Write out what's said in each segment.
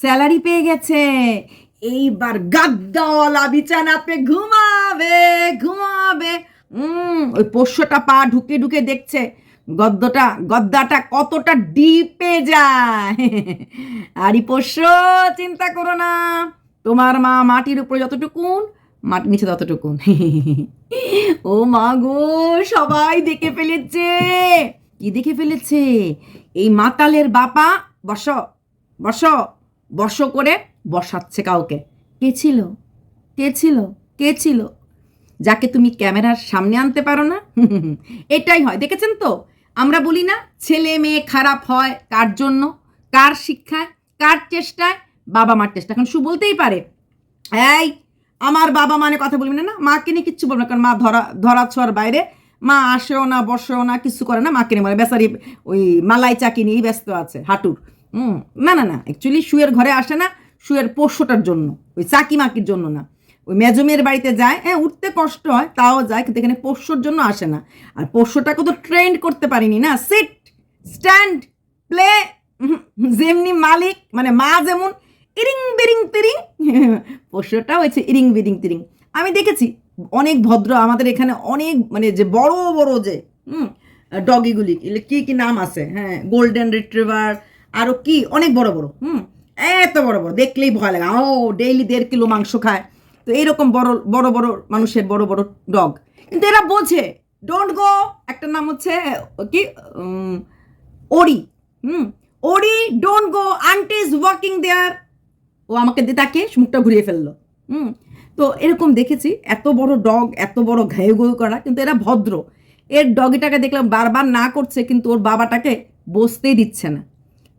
Salary পেয়ে গেছে। এইবার গাদ্দাওয়ালা বিছানাতে ঘুমাবে ঘুমাবে। উম, ওই পোষ্যটা পা ঢুকে ঢুকে দেখছে। গদ্দটা গদ্দাটা কতটা ডিপে যায়। আরই পোষ্য চিন্তা করো না। তোমার মা মাটির উপরে যতটুকুন মাটির নিচে ততটুকুন। ও মা গো সবাই দেখে ফেলেছে। কি দেখে ফেলেছে? এই মাতালের বাপা বস বস। বস করে বসাচ্ছে কাউকে। কে ছিল? কে ছিল? কে ছিল? যাকে তুমি ক্যামেরার সামনে আনতে পারো না? এটাই হয়। দেখেছেন তো? আমরা বলি না ছেলে মেয়ে খারাপ হয় কার জন্য? কার শিক্ষায়? কার চেষ্টায়? বাবা মার চেষ্টা এখন সু বলতেই পারে এই আমার বাবা মানে কথা বলবি না না মাকে নিয়ে কিচ্ছু বলবে না কারণ মা ধরা ধরা ছোঁয়ার বাইরে। মা আসেও না বসেও না কিছু করে না মাকে নিয়ে বলে বেচারি ওই মালাই চাকি নিয়েই ব্যস্ত আছে হাঁটুর। হুম, না না না অ্যাকচুয়ালি শুয়ের ঘরে আসে না শুয়ের পোষ্যটার জন্য, ওই চাকি মাকির জন্য না। ওই মেজমের বাড়িতে যায় হ্যাঁ উঠতে কষ্ট হয়, তাও যায়, কিন্তু এখানে পোষ্যর জন্য আসে না। আর পোষ্যটাকে তো ট্রেন্ড করতে পারিনি না সিট স্ট্যান্ড প্লে যেমনি মালিক মানে মা যেমন, ইরিং, বিরিং, তিরিং পোষ্যটা হয়েছে ইরিং, বিরিং, তিরিং। আমি দেখেছি, অনেক ভদ্র, আমাদের এখানে অনেক মানে যে বড় বড় যে, হুম ডগিগুলি কি কি নাম আছে হ্যাঁ গোল্ডেন রিট্রিভার আরও কি? অনেক বড় বড়। হুম? এত বড় বড়। দেখলেই ভয় লাগে। ও ডেইলি দেড় কিলো মাংস খায়। তো এইরকম বড় বড় বড় মানুষের বড় বড় ডগ কিন্তু এরা বোঝে। ডোন্ট গো একটা নাম হচ্ছে কি? ওরি হুম? ওরি don't go aunty is walking there ও আমাকে দিয়ে তাকে মুখটা ঘুরিয়ে ফেলল। হুম? তো এরকম দেখেছি। এত বড় ডগ এত বড় ঘায়ু ঘায়ু করা। কিন্তু এরা ভদ্র। এর ডগিটাকে দেখলাম বারবার না করছে, কিন্তু ওর বাবাটাকে বসতেই দিচ্ছে না।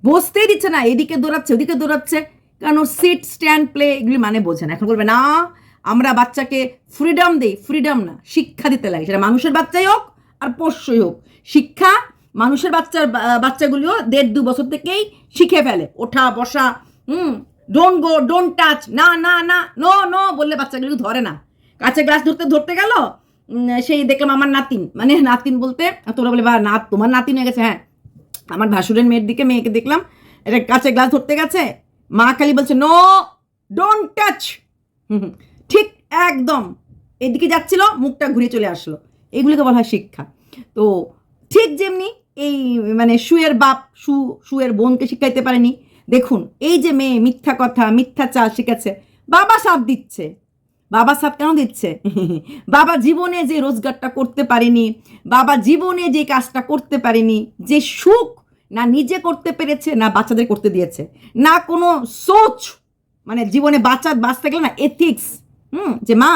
বসতেই দিচ্ছে না, এদিকে দৌড়াচ্ছে, ওদিকে দৌড়াচ্ছে। কারণ সিট স্ট্যান্ড প্লে এগুলি মানে বোঝে না। এখন বলবে, না, আমরা বাচ্চাকে ফ্রিডম দিই ফ্রিডম না, শিক্ষা দিতে লাগে। সেটা মানুষের বাচ্চাই হোক আর পোষ্যই হোক। শিক্ষা মানুষের বাচ্চার বাচ্চাগুলিও দেড় দু বছর থেকেই শিখে ফেলে। ওঠা, বসা, hmm don't go don't touch না না না নো নো বললে বাচ্চাগুলি ধরে না। কাছে গ্লাস ধরতে ধরতে গেল সেই দেখলাম আমার নাতিন। মানে নাতিন বলতে তোরা বলে বা, না, তোমার নাতিন হয়ে গেছে হ্যাঁ। আমার ভাসুরের মেয়ের দিকে মেয়েকে দেখলাম, এটা কাছে গ্লাস ধরতে গেছে, মা খালি বলছে নো ডোন্ট টাচ ঠিক একদম। এদিকে যাচ্ছিল, মুখটা ঘুরে চলে আসলো। এগুলিকে বলা হয় শিক্ষা। তো ঠিক যেমনি এই মানে শুয়ের বাপ, সু শুয়ের বোনকে শিখাইতে পারেনি, দেখুন, এই যে মেয়ে মিথ্যা কথা মিথ্যা চা শিখেছে, বাবা সাথ দিচ্ছে। বাবা সাথ কেন দিচ্ছে? বাবা জীবনে যে রোজগারটা করতে পারেনি, বাবা জীবনে যে কাজটা করতে পারেনি, যে সুখ না নিজে করতে পেরেছে, না বাচ্চাদের করতে দিয়েছে। না কোনো সোচ মানে জীবনে বাচ্চা বাঁচতে গেলে না এথিক্স হুম, যে মা,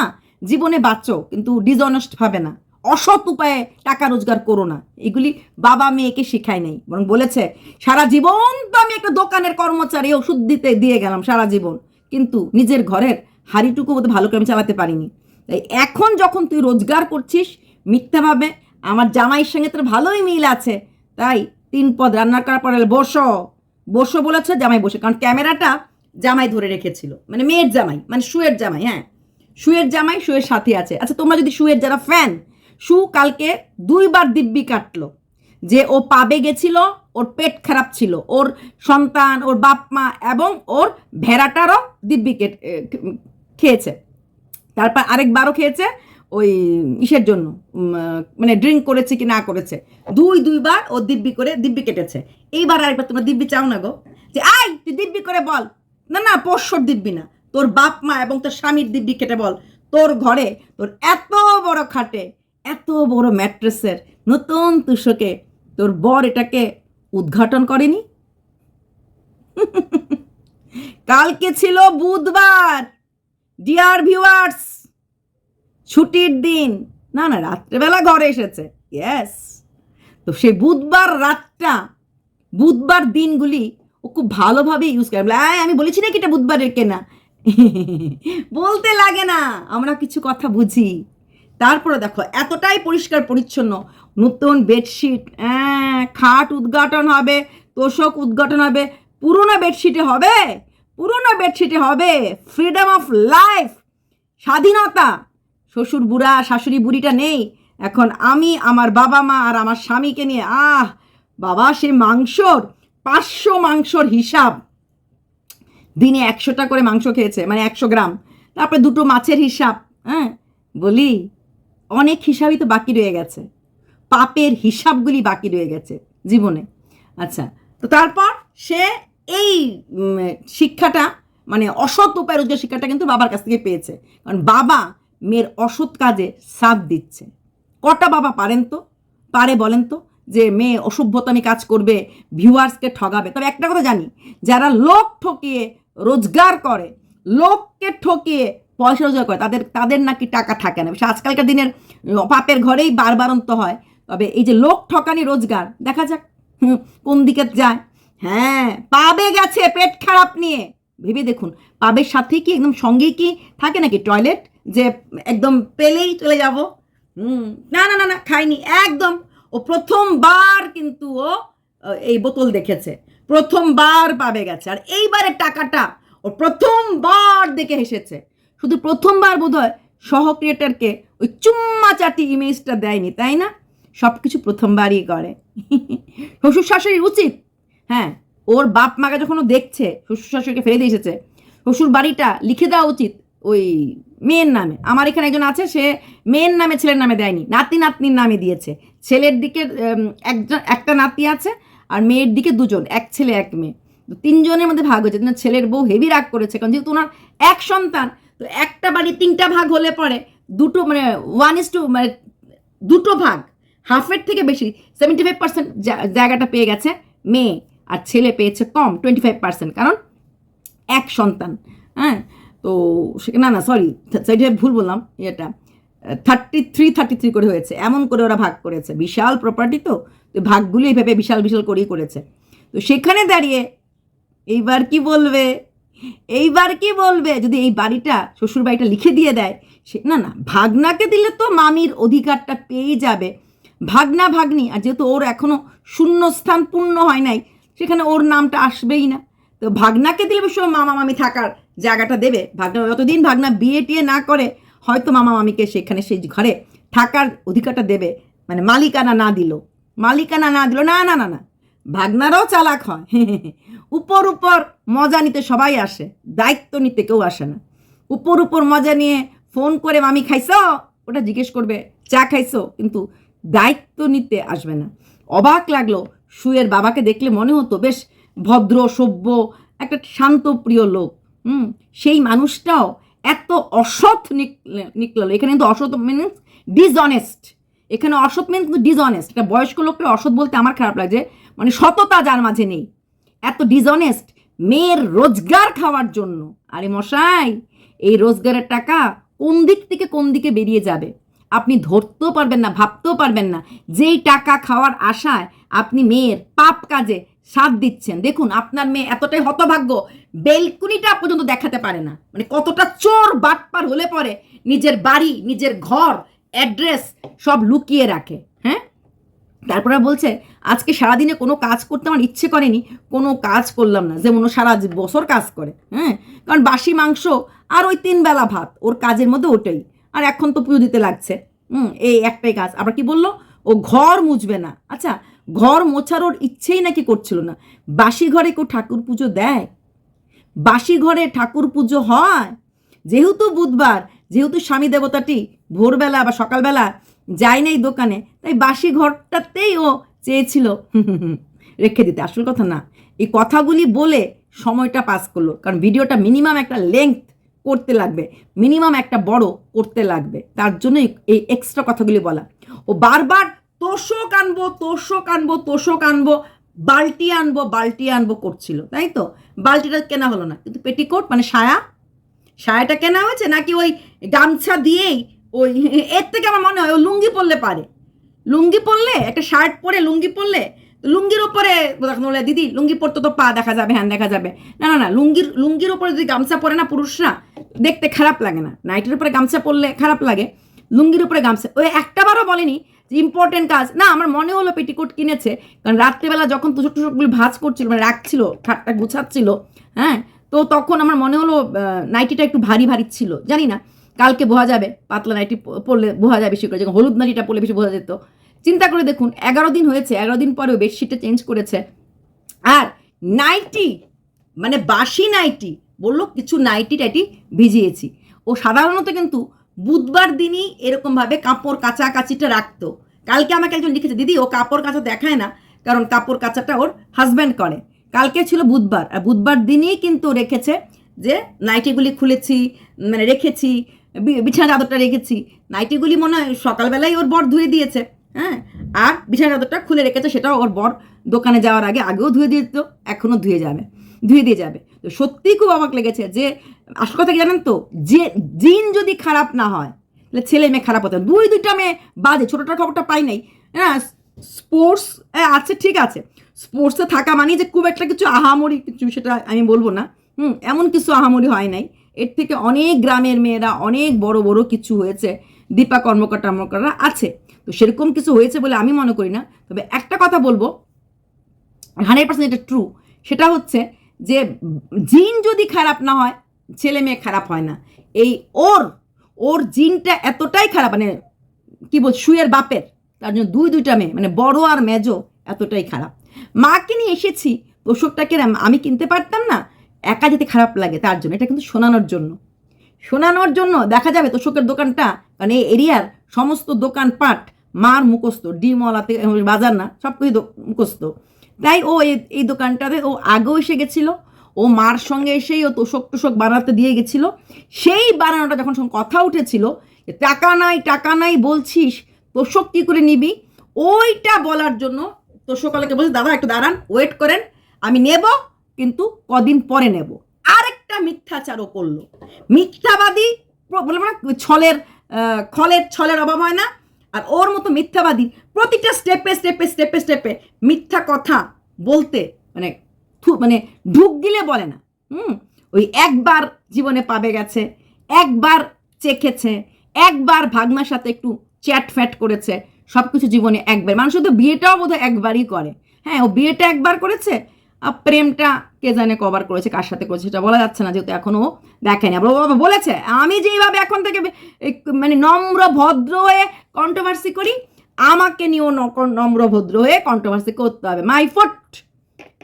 জীবনে বাঁচো, কিন্তু ডিসঅনেস্ট ভাবে না। অসৎ উপায়ে টাকা রোজগার করো না। এগুলি বাবা মেয়েকে শিখায় নেই, বরং বলেছে, সারা জীবন তো আমি একটা দোকানের কর্মচারী, ওষুধ দিতে দিয়ে গেলাম, সারা জীবন। কিন্তু নিজের ঘরের হাড়িটুকু বোধ ভালো করে আমি চালাতে পারিনি। তাই এখন যখন তুই রোজগার করছিস মিথ্যাভাবে আমার জামাইয়ের সঙ্গে তোর ভালোই মিল আছে। তাই তিন পদ রান্না করার পরে বসো বসো বলেছে জামাই বসে, কারণ ক্যামেরাটা জামাই ধরে রেখেছিল। মানে মেয়ের জামাই মানে শুয়ের জামাই হ্যাঁ। শুয়ের জামাই শুয়ের সাথে আছে। আচ্ছা তোমরা যদি শুয়ের যারা ফ্যান শু কালকে দুইবার দিব্যি কাটলো। যে ও পাবে গেছিল, ওর পেট খারাপ ছিল, ওর সন্তান, ওর বাপ মা এবং ওর ভেড়াটারও দিব্যি কেট- খেয়েছে। তারপর আরেকবারও খেয়েছে ওই ইসের জন্য মানে ড্রিঙ্ক করেছে কি না করেছে। দুই, দুইবার ও দিব্যি করে, দিব্যি কেটেছে। এইবার আরেকবার তোমরা দিব্যি চাও না গো। যে আই তুই দিব্যি করে বল। না না, পোষ্যর দিব্যি না। তোর বাপ মা এবং তোর স্বামীর দিব্যি কেটে বল। তোর ঘরে তোর এত বড় খাটে, এত বড় ম্যাট্রেসের নতুন তুষকে তোর বর এটাকে উদ্ঘাটন করেনি? কালকে ছিল বুধবার। ডিয়ার ভিউয়ার্স ছুটির দিন। না না রাত্রেবেলা ঘরে এসেছে। ইয়েস তো সেই বুধবার রাতটা বুধবার দিনগুলি ও খুব ভালোভাবে ইউজ করে। বলে, "আয়, আমি বলেছি নাকি এটা বুধবারের কেনা? বলতে লাগে না আমরা কিছু কথা বুঝি। তারপরে দেখো এতটাই পরিষ্কার পরিচ্ছন্ন। নতুন বেডশিট খাট উদ্ঘাটন হবে তোষক উদ্ঘাটন হবে পুরোনো বেডশিটে হবে পুরোনো বেডশিটে হবে ফ্রিডম অফ লাইফ স্বাধীনতা। শ্বশুর বুড়া, শাশুড়ি বুড়িটা নেই। এখন আমি আমার বাবা মা আর আমার স্বামীকে নিয়ে, আহ, বাবা, সে মাংসর, পাঁচশো মাংসর হিসাব। দিনে একশোটা করে মাংস খেয়েছে মানে একশো গ্রাম। তারপরে দুটো মাছের হিসাব হ্যাঁ? বলি, অনেক হিসাবই তো বাকি রয়ে গেছে। পাপের হিসাবগুলি বাকি রয়ে গেছে জীবনে। আচ্ছা তো তারপর সে এই শিক্ষাটা মানে অসৎ উপায় রোজগার শিক্ষাটা কিন্তু বাবার কাছ থেকে পেয়েছে। কারণ বাবা মেয়ের অসৎ কাজে সাথ দিচ্ছে। কটা বাবা পারেন তো? পারে বলেন তো? যে মেয়ে অসভ্যতামি কাজ করবে, ভিউয়ার্সকে ঠগাবে। তবে একটা কথা জানি, যারা লোক ঠকিয়ে রোজগার করে, লোককে ঠকিয়ে পয়সা রোজগার করে, তাদের তাদের নাকি টাকা থাকে না। আজকালকার দিনের পাপের ঘরেই বারবারন্ত হয়। তবে এই যে লোক ঠকানি রোজগার, দেখা যাক কোন দিকে যায়। হ্যাঁ পাবে গেছে পেট খারাপ নিয়ে। ভেবে দেখুন, পাবের সাথে কি একদম সঙ্গে কি থাকে নাকি? টয়লেট? যে একদম পেলেই চলে যাব। হুম। না না না না, খাইনি, একদম। ও প্রথমবার কিন্তু ও এই বোতল দেখেছে। প্রথমবার পাবে গেছে। আর এইবারের টাকাটা ও প্রথমবার দেখে হেসেছে। শুধু প্রথমবার বোধ হয় সহ ক্রিয়েটারকে ওই চুম্মা চাটি ইমেজটা দেয়নি, তাই না? সব কিছু প্রথমবারই করে। শ্বশুর শাশুড়ির উচিত। হ্যাঁ ওর বাপ মাকে যখন দেখছে শ্বশুর শাশুড়িকে ফেলে দিয়ে এসেছে শ্বশুর বাড়িটা লিখে দেওয়া উচিত। ওই মেয়ের নামে। আমার এখানে একজন আছে, সে মেয়ের নামে ছেলের নামে দেয়নি, নাতি নাতনির নামে দিয়েছে। ছেলের দিকে একজন, একটা নাতি আছে আর মেয়ের দিকে দুজন, এক ছেলে, এক মেয়ে। তিনজনের মধ্যে ভাগ হয়েছে ছেলের বউ হেভি রাগ করেছে, কারণ যেহেতু ওনার এক সন্তান, তো একটা বাড়ি তিনটা ভাগ হলে পরে দুটো মানে ওয়ান ইস টু মানে দুটো ভাগ হাফের থেকে বেশি সেভেন্টি ফাইভ পার্সেন্ট জায়গাটা পেয়ে গেছে মেয়ে, আর ছেলে পেয়েছে কম টোয়েন্টি ফাইভ পার্সেন্ট কারণ এক সন্তান হ্যাঁ? তো না না সরি সেটা ভুল বললাম এটা থার্টি থ্রি থার্টি থ্রি করে হয়েছে। এমন করে ওরা ভাগ করেছে। বিশাল প্রপার্টি তো তো ভাগগুলো এইভাবে বিশাল বিশাল করেই করেছে। তো সেখানে দাঁড়িয়ে এইবার কি বলবে? এইবার কি বলবে? যদি এই বাড়িটা, শ্বশুর বাড়িটা লিখে দিয়ে দেয়, সে না না, ভাগনাকে দিলে তো মামির অধিকারটা পেয়ে যাবে। ভাগনা, ভাগ্নি, আর যেহেতু ওর এখনও শূন্যস্থান পূর্ণ হয় নাই, সেখানে ওর নামটা আসবেই না। তো ভাগনাকে দিলে অবশ্য মামা, মামি থাকার জায়গাটা দেবে, ভাগনা যতদিন ভাগনা বিয়ে টিয়ে না করে, হয়তো মামা মামিকে সেখানে সেই ঘরে থাকার অধিকারটা দেবে। মানে মালিকানা না দিল। মালিকানা না দিল, না না না না। ভাগনারাও চালাক হয়। উপর উপর মজা নিতে সবাই আসে, দায়িত্ব নিতে কেউ আসে না। উপর উপর মজা নিয়ে ফোন করে, মামি, খাইছো? ওটা জিজ্ঞেস করবে, চা খাইছো? কিন্তু দায়িত্ব নিতে আসবে না। অবাক লাগল, সুয়ের বাবাকে দেখলে মনে হতো, বেশ ভদ্র, সভ্য, একটা শান্ত, প্রিয় লোক। হুম, সেই মানুষটাও এত অসৎ নিকলে- নিকলালো। এখানে কিন্তু অসৎ মিনস ডিসঅনেস্ট এখানে অসৎ মিনস কিন্তু ডিসঅনেস্ট এটা বয়স্ক লোকটা অসৎ বলতে আমার খারাপ লাগছে মানে সততা যার মাঝে নেই। এত ডিসঅনেস্ট মেয়ের রোজগার খাওয়ার জন্য। আরে মশাই, এই রোজগারের টাকা কোন দিক থেকে কোন দিকে বেরিয়ে যাবে? আপনি ধরতেও পারবেন না, ভাবতেও পারবেন না। যেই টাকা খাওয়ার আশায় আপনি মেয়ের পাপ কাজে সাথ দিচ্ছেন, দেখুন আপনার মেয়ে এতটাই হতভাগ্য, বেলকুনিটা পর্যন্ত দেখাতে পারে না। মানে কতটা চোর বাটপার হলে পরে নিজের বাড়ি, নিজের ঘর, অ্যাড্রেস সব লুকিয়ে রাখে হ্যাঁ? তারপরে বলছে, আজকে সারাদিনে কোনো কাজ করতে আমার ইচ্ছে করেনি, কোনো কাজ করলাম না। যেমন ও সারা বছর কাজ করে হ্যাঁ? কারণ বাসি মাংস আর ওই তিন বেলা ভাত, ওর কাজের মধ্যে ওটাই। আর এখন তো পুজো দিতে লাগছে। হুম, এই একটাই কাজ। আবার কি বলল? ও ঘর মুছবে না। আচ্ছা ঘর মোছার ওর ইচ্ছেই নাকি করছিল না। বাসি ঘরে কেউ ঠাকুর পুজো দেয়? বাসি ঘরে ঠাকুর পুজো হয়? যেহেতু বুধবার, যেহেতু স্বামী দেবতাটি ভোরবেলা বা সকালবেলা যায় নাই দোকানে, তাই বাসি ঘরটাতেই ও চেয়েছিল রেখে দিতে। আসল কথা না। এই কথাগুলি বলে সময়টা পাস করল। কারণ ভিডিওটা মিনিমাম একটা লেংথ। করতে লাগবে। মিনিমাম একটা বড় করতে লাগবে। তার জন্যই এই এক্সট্রা কথাগুলি বলা। ও বারবার তোষক আনব তোষক আনব তোষক আনব বালতি আনব বালতি আনব করছিল, তাই তো? বালতিটা কেনা হলো না। কিন্তু পেটিকোট মানে সায়া? সায়াটা কেনা হয়েছে? নাকি ওই গামছা দিয়েই ওই এর থেকে আমার মনে হয় ও লুঙ্গি পরলে পারে। লুঙ্গি পরলে, একটা শার্ট পরে লুঙ্গি পরলে, লুঙ্গির ওপরে দিদি, লুঙ্গি পরতে তো পা দেখা যাবে হ্যান দেখা যাবে। না না না, লুঙ্গির লুঙ্গির ওপরে যদি গামছা পরে না, পুরুষরা দেখতে খারাপ লাগে না। নাইটের উপরে গামছা পরলে খারাপ লাগে, লুঙ্গির উপরে গামছা ওই একটাবারও বলেনি যে ইম্পর্টেন্ট কাজ। না, আমার মনে হলো পেটিকোট কিনেছে, কারণ রাত্রেবেলা যখন তুষক টুসকগুলি ভাজ করছিল মানে রাখছিল, খাটটা গুছাচ্ছিল হ্যাঁ তো তখন আমার মনে হলো নাইটিটা একটু ভারী ভারী ছিল, জানি না। কালকে বোঝা যাবে, পাতলা নাইটি পরলে বোঝা যায় বেশি করে যখন হলুদ নাইটিটা পরলে বেশি বোঝা যেত। চিন্তা করে দেখুন, এগারো দিন হয়েছে, এগারো দিন পরেও বেডশিটটা চেঞ্জ করেছে। আর নাইটি মানে বাসি নাইটি বলল, কিছু নাইটি টাইটি ভিজিয়েছি। ও সাধারণত কিন্তু বুধবার দিনই এরকমভাবে কাপড় কাচাকাচিটা রাখতো। কালকে আমাকে একজন লিখেছে, দিদি, ও কাপড় কাচা দেখায় না, কারণ কাপড় কাচাটা ওর হাজব্যান্ড করে। কালকে ছিল বুধবার, আর বুধবার দিনই কিন্তু রেখেছে যে নাইটিগুলি খুলেছি মানে রেখেছি বিছানা চাদরটা রেখেছি। নাইটিগুলি মনে হয় সকালবেলায় ওর বর ধুয়ে দিয়েছে হ্যাঁ? আর বিছানা চাদরটা খুলে রেখেছে, সেটাও ওর বর দোকানে যাওয়ার আগে, আগেও ধুয়ে দিয়ে দিত, এখনও ধুয়ে যাবে, ধুয়ে দিয়ে যাবে। তো সত্যিই খুব অবাক লেগেছে যে, আসল কথা কি জানেন তো? যে জিন যদি খারাপ না হয়, তাহলে ছেলে মেয়ে খারাপ হতো। দুই, দুইটা মেয়ে বাজে, ছোটোটার খবরটা পাই নাই। হ্যাঁ স্পোর্টস আছে ঠিক আছে। স্পোর্টসে থাকা মানে যে খুব একটা কিছু আহামরি কিছু, সেটা আমি বলব না। হুম, এমন কিছু আহামরি হয় নাই। এর থেকে অনেক গ্রামের মেয়েরা, অনেক বড় বড় কিছু হয়েছে, দীপা কর্মকার টর্মকাররা আছে। তো সেরকম কিছু হয়েছে বলে আমি মনে করি না। তবে একটা কথা বলব হান্ড্রেড পার্সেন্ট এটা ট্রু সেটা হচ্ছে যে জিন যদি খারাপ না হয়, ছেলে মেয়ে খারাপ হয় না। এই ওর ওর জিনটা এতটাই খারাপ মানে কি বল শুয়ের বাপের, তার জন্য দুই দুইটা মেয়ে মানে বড় আর মেজো এতটাই খারাপ। মাকে নিয়ে এসেছি তোষকটাকে আমি কিনতে পারতাম না, একা যেতে খারাপ লাগে তার জন্য, এটা কিন্তু শোনানোর জন্য। শোনানোর জন্য দেখা যাবে তোষকের দোকানটা কারণ এই এরিয়ার সমস্ত দোকানপাট, মার মুখস্থ ডিমওয়ালাতে বাজার না সব কিছু মুখস্থ। তাই ও এই দোকানটাতে ও আগেও এসে গেছিল, ও মার সঙ্গে এসেই ও তোষক টোষক বানাতে দিয়ে গেছিল। সেই বানানোটা যখন সঙ্গে কথা উঠেছিল টাকা নাই টাকা নাই বলছিস, তোষক কী করে নিবি? ওইটা বলার জন্য তোষকলাকে বলছে, দাদা, একটু দাঁড়ান ওয়েট করেন, আমি নেব, কিন্তু কদিন পরে নেব। আরেকটা মিথ্যাচারও করল। মিথ্যাবাদী বললাম না ছলের খলের, ছলের অভাব হয় না, আর ওর মতো মিথ্যাবাদী প্রতিটা স্টেপে স্টেপে স্টেপে স্টেপে মিথ্যা কথা বলতে মানে মানে ঢুক গিলে বলে না। হুম? ওই একবার জীবনে পাবে গেছে, একবার চেখেছে, একবার ভাগনার সাথে একটু চ্যাট ফ্যাট করেছে সব কিছু জীবনে একবার। মানুষ তো বিয়েটাও বোধহয় একবারই করে। হ্যাঁ ও বিয়েটা একবার করেছে, আর প্রেমটা কে জানে কবার করেছে, কার সাথে করেছে সেটা বলা যাচ্ছে না, যেহেতু এখনও দেখেনি। আবার বলেছে, আমি যেইভাবে এখন থেকে মানে নম্র, ভদ্র হয়ে কন্ট্রোভার্সি করি আমাকে নিয়েও নক- নম্র ভদ্র হয়ে কন্ট্রোভার্সি করতে হবে। মাই ফুট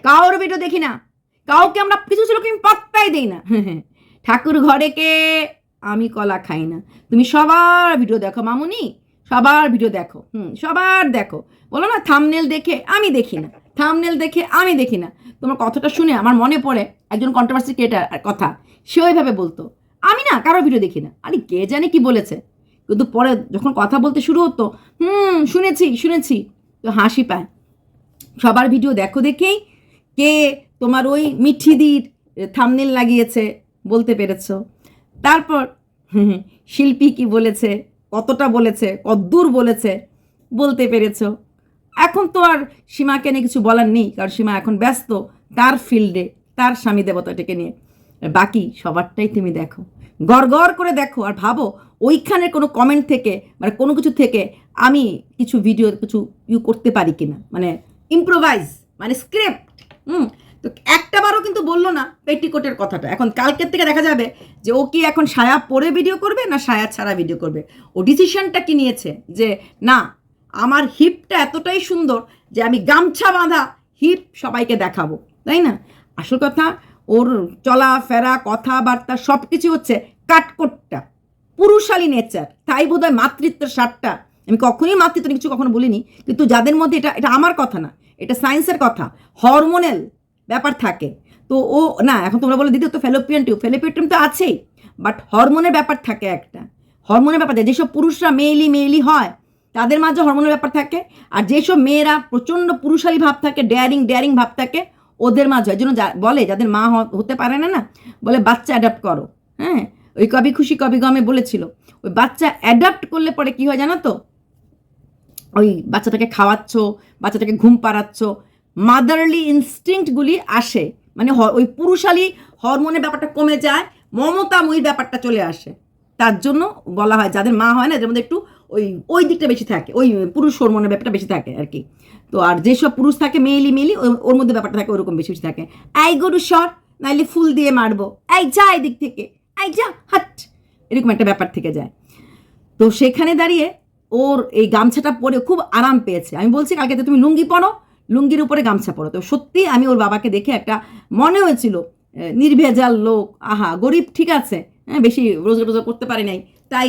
কারোর ভিডিও দেখি না। কাউকে আমরা কিছু ছিল আমি পাত্তাই দিই না। ঠাকুর ঘরে কে আমি কলা খাই না। তুমি সবার ভিডিও দেখো, মামুনি। সবার ভিডিও দেখো। হুম, সবার দেখো। বলো না থামনেল দেখে আমি দেখি না। থামনেল দেখে আমি দেখি না। তোমার কথাটা শুনে আমার মনে পড়ে একজন কন্ট্রোভার্সি ক্রিয়েটার কথা। সে ওইভাবে বলতো। আমি না কারোর ভিডিও দেখি না। আরে কে জানে কি বলেছে? কিন্তু পরে যখন কথা বলতে শুরু হতো, হুম, শুনেছি শুনেছি। তো হাসি পায়। সবার ভিডিও দেখো দেখেই কে তোমার ওই মিঠিদির থামনেল লাগিয়েছে বলতে পেরেছ। তারপর শিল্পী কি বলেছে, কতটা বলেছে, কদ্দূর বলেছে বলতে পেরেছ। এখন তো আর সীমাকে নিয়ে কিছু বলার নেই, কারণ সীমা এখন ব্যস্ত তার ফিল্ডে তার স্বামী দেবতাটিকে নিয়ে। বাকি সবারটাই তুমি দেখো। গড় করে দেখো আর ভাবো ওইখানে কোনো কমেন্ট থেকে মানে কোনো কিছু থেকে আমি কিছু ভিডিও কিছু ইউ করতে পারি কিনা। মানে ইম্প্রোভাইজ মানে স্ক্রিপ্ট হুম। তো একটা বারও কিন্তু বলল না পেটিকোটের কথাটা। এখন কালকের থেকে দেখা যাবে যে ও কি এখন সায়া পরে ভিডিও করবে না সায়া ছাড়া ভিডিও করবে? ও ডিসিশনটা কি নিয়েছে? যে না, আমার হিপটা এতটাই সুন্দর যে আমি গামছা বাঁধা হিপ সবাইকে দেখাবো, তাই না? আসল কথা, ওর চলাফেরা, কথাবার্তা সব কিছু হচ্ছে কাটকোটটা পুরুষালী নেচার। তাই বোধ হয় মাতৃত্বের সারটা আমি কখনোই মাতৃত্ব কিছু কখনো বলিনি, কিন্তু যাদের মধ্যে এটা এটা আমার কথা না, এটা সায়েন্সের কথা হরমোনাল ব্যাপার থাকে। তো ও, না, এখন তোমরা বলে দিদি তো ফেলোপিয়ান টিউব ফেলোপিয়ান তো আছেই বাট হরমোনের ব্যাপার থাকে একটা। হরমোনের ব্যাপার থাকে, যেসব পুরুষরা মেয়েলি মেয়েলি হয়, তাদের মাঝে হরমোনের ব্যাপার থাকে, আর যেসব মেয়েরা প্রচণ্ড পুরুষালী ভাব থাকে ডেয়ারিং ডেয়ারিং ভাব থাকে, ওদের মাঝে ওই জন্য বলে, যাদের মা হতে পারে না না, বলে বাচ্চা অ্যাডাপ্ট করো হ্যাঁ? ওই কবি খুশি কবি গমে বলেছিল, ওই বাচ্চা অ্যাডাপ্ট করলে পরে কি হয় জানো তো? ওই বাচ্চাটাকে খাওয়াচ্ছ, বাচ্চাটাকে ঘুম পাড়াচ্ছ মাদারলি ইনস্টিংক্টগুলি আসে। মানে ওই পুরুষালী হরমোনের ব্যাপারটা কমে যায়, মমতাময়ী ব্যাপারটা চলে আসে। তার জন্য বলা হয়, যাদের মা হয় না, এদের মধ্যে একটু ওই ওই দিকটা বেশি থাকে, ওই পুরুষ হরমোনের ব্যাপারটা বেশি থাকে আর কি। তো আর যেসব পুরুষ থাকে মেয়েলি মেয়েলি, ওর মধ্যে ব্যাপারটা থাকে ওরকম বেশি বেশি থাকে। এই গরু শট নাইলে ফুল দিয়ে মারবো। এই যা এদিক থেকে। এই যা, হাট। এরকম একটা ব্যাপার থেকে যায়। তো সেখানে দাঁড়িয়ে ওর এই গামছাটা পরে খুব আরাম পেয়েছে। আমি বলছি, কালকে তো তুমি লুঙ্গি পরো, লুঙ্গির উপরে গামছা পরো। তো সত্যি আমি ওর বাবাকে দেখে একটা মনে হয়েছিল নির্ভেজাল লোক। আহা, গরিব, ঠিক আছে। হ্যাঁ বেশি রোজা রোজা করতে পারি নাই। তাই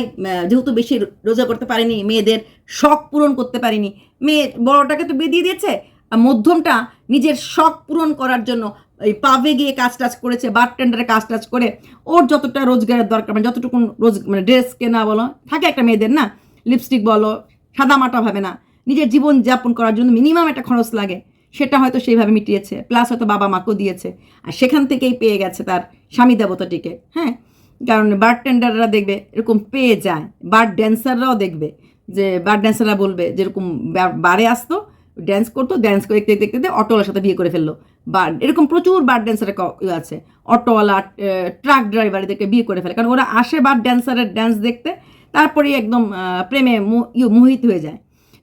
যেহেতু বেশি রোজা করতে পারিনি, মেয়েদের শখ পূরণ করতে পারিনি, মেয়ে বড়টাকে তো বিয়ে দিয়ে দিয়েছে মধ্যমটা নিজের শখ পূরণ করার জন্য এই পাবে গিয়ে কাজ টাজ করেছে বার টেন্ডারে কাজ টাজ করে, ওর যতটা রোজগারের দরকার মানে যতটুকু রোজ মানে ড্রেস কেনা বলো, থাকে একটা মেয়েদের না লিপস্টিক বলো, সাদা মাটা ভাবে না, নিজের জীবন যাপন করার জন্য মিনিমাম একটা খরচ লাগে, সেটা হয়তো সেইভাবে মিটিয়েছে প্লাস হয়তো বাবা মাকেও দিয়েছে, আর সেখান থেকেই পেয়ে গেছে তার স্বামী দেবতাটিকে হ্যাঁ? কারণ বার টেন্ডাররা দেখবে, এরকম পেয়ে যায় বার ড্যান্সাররাও দেখবে, যে বার ড্যান্সাররা বলবে, যেরকম বারে আসতো ড্যান্স করতো ড্যান্স করে দেখতে দেখতে অটোওয়ালার সাথে বিয়ে করে ফেলল। বা এরকম প্রচুর বার ড্যান্সারের ইয়ে আছে। অটোওয়ালা ট্রাক ড্রাইভারদেরকে বিয়ে করে ফেলে। কারণ ওরা আসে বার ড্যান্সারের ড্যান্স দেখতে তারপরেই একদম প্রেমে ইয়ে মোহিত হয়ে যায়।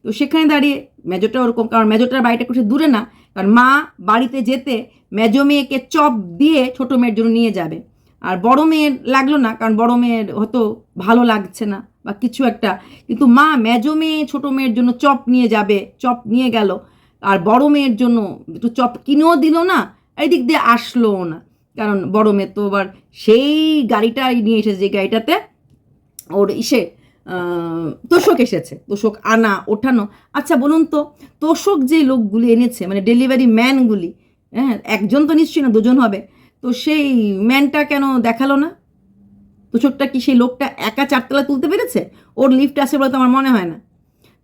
তো সেখানে দাঁড়িয়ে মেজোটা ওরকম, কারণ মেজোটার বাড়িটা কিছু দূরে না, কারণ মা বাড়িতে যেতে মেজো মেয়েকে চপ দিয়ে ছোটো মেয়ের জন্য নিয়ে যাবে। আর বড় মেয়ের লাগল না, কারণ বড় মেয়ের হয়তো ভালো লাগছে না বা কিছু একটা। কিন্তু মা মেজো মেয়ে, ছোট মেয়ের জন্য চপ নিয়ে যাবে, চপ নিয়ে গেল। আর বড় মেয়ের জন্য একটু চপ কিনেও দিল না এদিক দিয়ে আসলোও না। কারণ বড় মেয়ে তো আবার সেই গাড়িটাই নিয়ে এসেছে যে গাড়িটাতে ওর ইসে তোষক এসেছে, তোষক আনা, ওঠানো। আচ্ছা বলুন তো, তোষক যে লোকগুলি এনেছে মানে ডেলিভারি ম্যানগুলি হ্যাঁ একজন তো নিশ্চয়ই না, দুজন হবে। তো সেই ম্যানটা কেন দেখাল না? তোষকটা কি সেই লোকটা একা চারতলা তুলতে পেরেছে? ওর লিফট আছে বলে তো আমার মনে হয় না।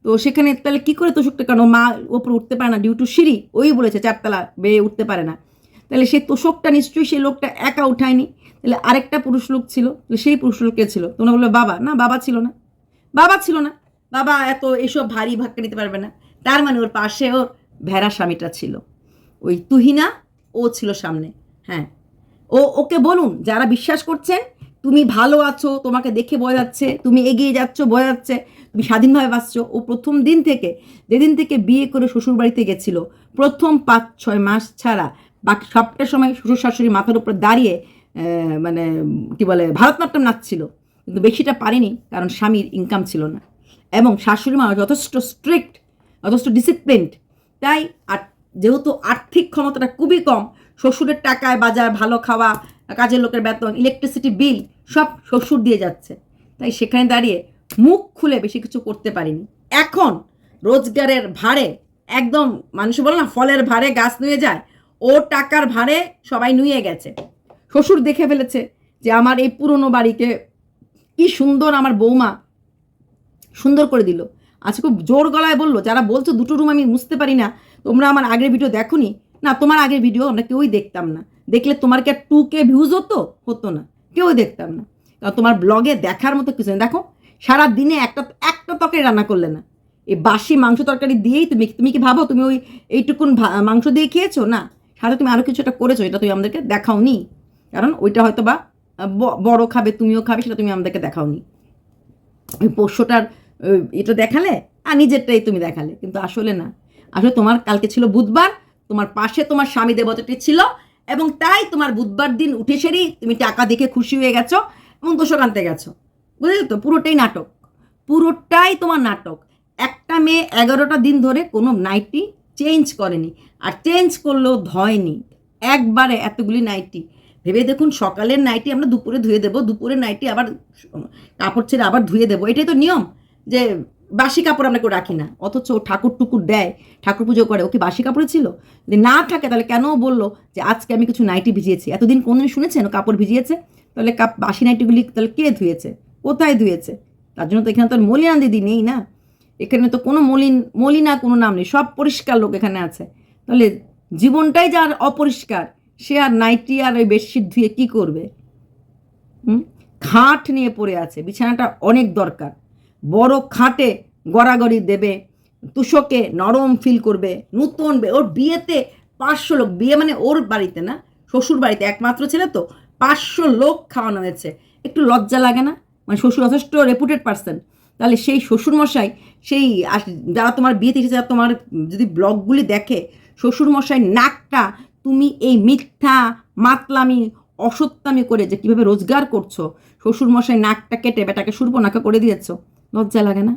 তো সেখানে তাহলে কী করে তোষকটা কেন মা ওপরে উঠতে পারে না? ডিউ টু সিঁড়ি। ওই বলেছে চারতলা বেয়ে উঠতে পারে না। তাহলে সেই তোষকটা নিশ্চয়ই সেই লোকটা একা উঠায়নি। তাহলে আরেকটা পুরুষ লোক ছিল। তাহলে সেই পুরুষ লোক কে ছিল? তোমরা বলল, বাবা। না, বাবা ছিল না। বাবা ছিল না? বাবা, এত এসব ভারী ভাক্কা নিতে পারবে না। তার মানে ওর পাশে ওর ভেড়া স্বামীটা ছিল। ওই তুহিনা, ও ছিল সামনে। হ্যাঁ ও, ওকে বলুন, যারা বিশ্বাস করছেন, তুমি ভালো আছো, তোমাকে দেখে বোঝা যাচ্ছে, তুমি এগিয়ে যাচ্ছ, বোঝা যাচ্ছে, তুমি স্বাধীনভাবে বাঁচছ। ও প্রথম দিন থেকে, যেদিন থেকে বিয়ে করে শ্বশুর বাড়িতে গেছিল, প্রথম পাঁচ, ছয় মাস ছাড়া, বাকি সবটা সময় শ্বশুর শাশুড়ি মাথার উপর দাঁড়িয়ে মানে কি বলে, ভারতনাট্যম নাচছিল। কিন্তু বেশিটা পারেনি, কারণ স্বামীর ইনকাম ছিল না। এবং শাশুড়ি মা যথেষ্ট স্ট্রিক্ট যথেষ্ট ডিসিপ্লিনড তাই আর, যেহেতু আর্থিক ক্ষমতাটা খুবই কম শ্বশুরের টাকায় বাজার, ভালো খাওয়া, কাজের লোকের বেতন ইলেকট্রিসিটি বিল সব শ্বশুর দিয়ে যাচ্ছে। তাই সেখানে দাঁড়িয়ে মুখ খুলে বেশি কিছু করতে পারিনি। এখন রোজগারের ভারে একদম মানুষ বলে না, ফলের ভারে গাছ নুয়ে যায়, ও টাকার ভারে সবাই নুয়ে গেছে। শ্বশুর দেখে ফেলেছে যে আমার এই পুরনো বাড়িকে কি সুন্দর আমার বৌমা সুন্দর করে দিল। আজকে খুব জোর গলায় বলল, যারা বলছো দুটো রুম আমি মুছতে পারি না, তোমরা আমার আগের ভিডিও দেখোনি না, তোমার আগের ভিডিও আমরা কেউই দেখতাম না। দেখলে তোমার কি আর টু কে ভিউজ হতো? হতো না। কেউই দেখতাম না। কারণ তোমার ব্লগে দেখার মতো কিছু নেই। দেখো সারা দিনে একটা একটা তরকারি রান্না করলে না। এই বাসি মাংস তরকারি দিয়েই তুমি তুমি কি ভাবো, তুমি ওই এইটুকুন মাংস দিয়ে খেয়েছো? না। সাথে তুমি আরও কিছু একটা করেছ, এটা তুমি আমাদেরকে দেখাওনি। কারণ ওইটা হয়তো বা বড় খাবে, তুমিও খাবে, সেটা তুমি আমাদেরকে দেখাওনি। ওই পোষ্যটার এটা দেখালে, আর নিজেরটাই তুমি দেখালে। কিন্তু আসলে না। আসলে তোমার কালকে ছিল বুধবার তোমার পাশে তোমার স্বামী দেবতাটি ছিল এবং তাই তোমার বুধবার দিন উঠে সেরেই তুমি টাকা দেখে খুশি হয়ে গেছো এবং দোষক আনতে গেছো। বুঝলি তো? পুরোটাই নাটক। পুরোটাই তোমার নাটক। একটা মেয়ে এগারোটা দিন ধরে কোনো নাইটি চেঞ্জ করেনি আর চেঞ্জ করলেও ধয়নি। একবারে এতগুলি নাইটি। ভেবে দেখুন সকালের নাইটি আমরা দুপুরে ধুয়ে দেবো, দুপুরের নাইটি আবার কাপড় ছেড়ে আবার ধুয়ে দেবো। এটাই তো নিয়ম যে বাসি কাপড় আমরা কেউ রাখি না। অথচ ঠাকুর টুকুর দেয়, ঠাকুর পুজো করে। ও কি বাসি কাপড়ে ছিল? যদি না থাকে, তাহলে কেন বলল যে আজকে আমি কিছু নাইটি ভিজিয়েছি? এতদিন কোনদিন শুনেছেন ও কাপড় ভিজিয়েছে? তাহলে কাপ, বাসি নাইটিগুলি তাহলে কে ধুয়েছে? কোথায় ধুয়েছে? তার জন্য তো এখানে তো আর মলিনা দিদি নেই না? এখানে তো কোনো মলিন, মলিনা কোনো নাম নেই, সব পরিষ্কার লোক এখানে আছে। তাহলে জীবনটাই যার অপরিষ্কার, সে আর নাইটি আর ওই বেডশিট ধুয়ে কী করবে? হুম? খাট নিয়ে পড়ে আছে, বিছানাটা অনেক দরকার। বড় খাটে গড়াগড়ি দেবে, তুষকে নরম ফিল করবে, নতুন ওর বিয়েতে পাঁচশো লোক, বিয়ে মানে ওর বাড়িতে না, শ্বশুর বাড়িতে, একমাত্র ছেলে তো, পাঁচশো লোক খাওয়ানো হয়েছে। একটু লজ্জা লাগে না? মানে শ্বশুর যথেষ্ট রেপুটেড পার্সন তাহলে সেই শ্বশুরমশাই, সেই যারা তোমার বিয়েতে এসেছে তোমার যদি ব্লগগুলি দেখে, শ্বশুরমশাই নাকটা তুমি এই মিথ্যা, মাতলামি, অসত্যামি করে যে কীভাবে রোজগার করছ, শ্বশুরমশাই নাকটা কেটে বেটাকে সুরপনাকা করে দিয়েছ। লজ্জা লাগে না?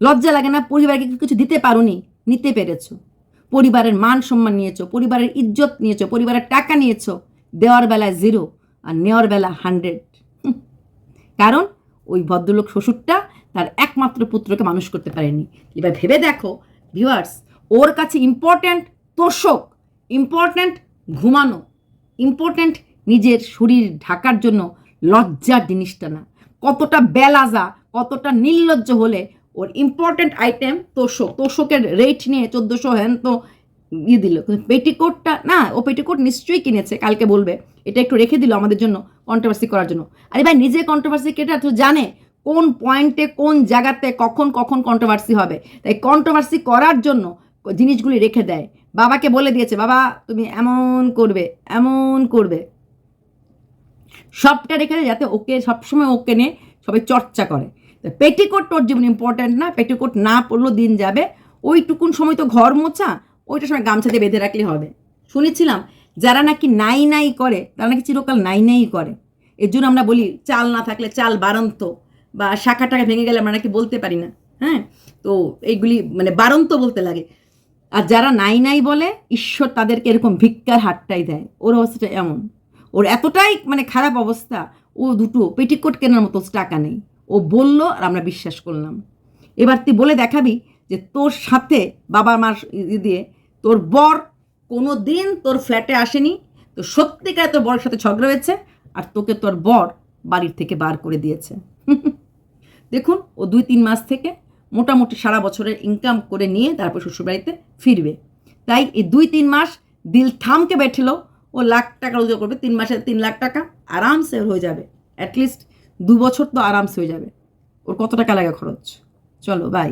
লজ্জা লাগে না পরিবারকে কিছু দিতে পারোনি? নিতে পেরেছ। পরিবারের মান সম্মান নিয়েছো, পরিবারের ইজ্জত নিয়েছো, পরিবারের টাকা নিয়েছো, দেওয়ার বেলায় জিরো আর নেওয়ার বেলা হান্ড্রেড কারণ ওই ভদ্রলোক শ্বশুরটা তার একমাত্র পুত্রকে মানুষ করতে পারেনি। এবার ভেবে দেখো ভিউয়ার্স ওর কাছে ইম্পর্ট্যান্ট তোষক ইম্পর্ট্যান্ট ঘুমানো ইম্পর্ট্যান্ট নিজের শরীর ঢাকার জন্য লজ্জার জিনিসটা না। কতটা বেলাজা কতটা নির্লজ্জ হলে ওর ইম্পর্ট্যান্ট আইটেম তোষক, তোষকের রেট নিয়ে চোদ্দোশো হ্যান তো ইয়ে দিল। কিন্তু পেটিকোটটা না, ও পেটিকোট নিশ্চয়ই কিনেছে, কালকে বলবে। এটা একটু রেখে দিল আমাদের জন্য কন্ট্রোভার্সি করার জন্য। আরে ভাই, নিজে কন্ট্রোভার্সি কেটা তো জানে, কোন পয়েন্টে কোন জায়গাতে, কখন কখন কন্ট্রোভার্সি হবে। তাই কন্ট্রোভার্সি করার জন্য জিনিসগুলি রেখে দেয়। বাবাকে বলে দিয়েছে, বাবা, তুমি এমন করবে এমন করবে। সবটা রেখে দেয় যাতে ওকে সবসময় ওকে নিয়ে সবাই চর্চা করে। পেটিকোট তোর জীবন ইম্পর্ট্যান্ট না পেটিকোট না পড়লেও দিন যাবে। ওইটুকুন সময় তো ঘর মোছা, ওইটার সময় গামছা দিয়ে বেঁধে রাখলে হবে। শুনেছিলাম, যারা নাকি নাই নাই করে, তারা নাকি চিরকাল নাই নাই করে। এর জন্য আমরা বলি, চাল না থাকলে চাল বারন্ত বা শাখা টাকা ভেঙে গেলে আমরা নাকি বলতে পারি না হ্যাঁ? তো এইগুলি মানে বারন্ত বলতে লাগে। আর যারা নাই নাই বলে, ঈশ্বর তাদেরকে এরকম ভিক্ষার হাতটাই দেয়। ওর অবস্থাটা এমন। ওর এতটাই মানে খারাপ অবস্থা, ও দুটো পেটিকোট কেনার মতো টাকা নেই। ও বলল, আর আমরা বিশ্বাস করলাম। এবার তুই বলে দেখাবি যে তোর সাথে বাবা মার দিয়ে তোর বর কোনো দিন তোর ফ্ল্যাটে আসেনি। তো সত্যিকার তোর বরের সাথে ঝগড়া হয়েছে আর তোকে তোর বর বাড়ির থেকে বার করে দিয়েছে। দেখুন, ও দুই তিন মাস থেকে মোটামুটি সারা বছরের ইনকাম করে নিয়ে তারপর শ্বশুরবাড়িতে ফিরবে। তাই এই দুই তিন মাস দিল থামকে বেঠেলো। ও লাখ টাকা রোজগার করবে, তিন মাসে তিন লাখ টাকা, আরামসে হয়ে যাবে। অ্যাটলিস্ট দু বছর তো আরামসে হয়ে যাবে। ওর কত টাকা লাগে খরচ? চলো বাই